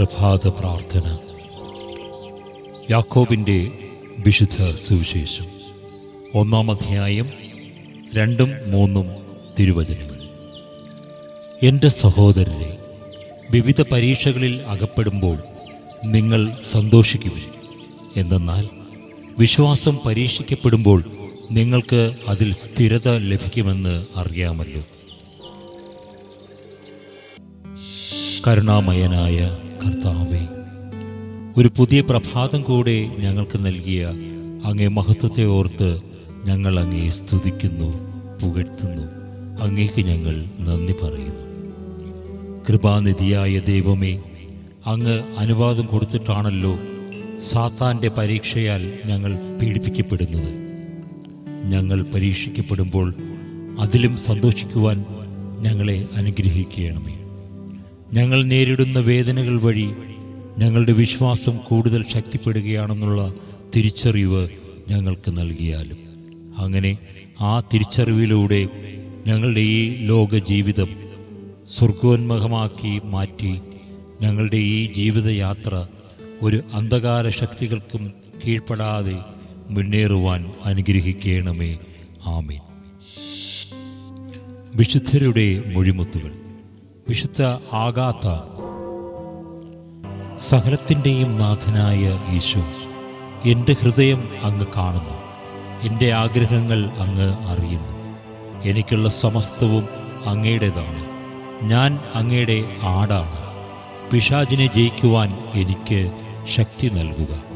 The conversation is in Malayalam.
പ്രഭാത പ്രാർത്ഥന. യാക്കോബിന്റെ വിശുദ്ധ സുവിശേഷം. ഒന്നാം അധ്യായം രണ്ടും മൂന്നും തിരുവചനങ്ങൾ. എന്റെ സഹോദരരെ വിവിധ പരീക്ഷകളിൽ അകപ്പെടുമ്പോൾ നിങ്ങൾ സന്തോഷിക്കുവിൻ. എന്തെന്നാൽ വിശ്വാസം പരീക്ഷിക്കപ്പെടുമ്പോൾ നിങ്ങൾക്ക് അതിൽ സ്ഥിരത ലഭിക്കുമെന്ന് അറിയാമല്ലോ. കരുണാമയനായ കർത്താവേ ഒരു പുതിയ പ്രഭാതം കൂടെ ഞങ്ങൾക്ക് നൽകിയ അങ്ങേ മഹത്വത്തെ ഓർത്ത് ഞങ്ങൾ അങ്ങേ സ്തുതിക്കുന്നു പുകഴ്ത്തുന്നു അങ്ങേക്ക് ഞങ്ങൾ നന്ദി പറയുന്നു. കൃപാനിധിയായ ദൈവമേ അങ്ങ് അനുവാദം കൊടുത്തിട്ടാണല്ലോ സാത്താന്റെ പരീക്ഷയാൽ ഞങ്ങൾ പീഡിപ്പിക്കപ്പെടുന്നത്. ഞങ്ങൾ പരീക്ഷിക്കപ്പെടുമ്പോൾ അതിലും സന്തോഷിക്കുവാൻ ഞങ്ങളെ അനുഗ്രഹിക്കണമേ. ഞങ്ങൾ നേരിടുന്ന വേദനകൾ വഴി ഞങ്ങളുടെ വിശ്വാസം കൂടുതൽ ശക്തിപ്പെടുകയാണെന്നുള്ള തിരിച്ചറിവ് ഞങ്ങൾക്ക് നൽകിയാലും. അങ്ങനെ ആ തിരിച്ചറിവിലൂടെ ഞങ്ങളുടെ ഈ ലോക ജീവിതം സ്വർഗോന്മുഖമാക്കി മാറ്റി ഞങ്ങളുടെ ഈ ജീവിതയാത്ര ഒരു അന്ധകാര ശക്തികൾക്കും കീഴ്പ്പെടാതെ മുന്നേറുവാൻ അനുഗ്രഹിക്കണമേ. ആമീൻ. വിശുദ്ധരുടെ മൊഴിമുത്തുകൾ. വിശുദ്ധ ആകാത്ത സകലത്തിന്റെയും നാഥനായ യേശു എന്റെ ഹൃദയം അങ്ങ് കാണുന്നു എന്റെ ആഗ്രഹങ്ങൾ അങ്ങ് അറിയുന്നു. എനിക്കുള്ള സമസ്തവും അങ്ങയുടേതാണ്. ഞാൻ അങ്ങയുടെ ആടാണ്. പിശാചിനെ ജയിക്കുവാൻ എനിക്ക് ശക്തി നൽകുക.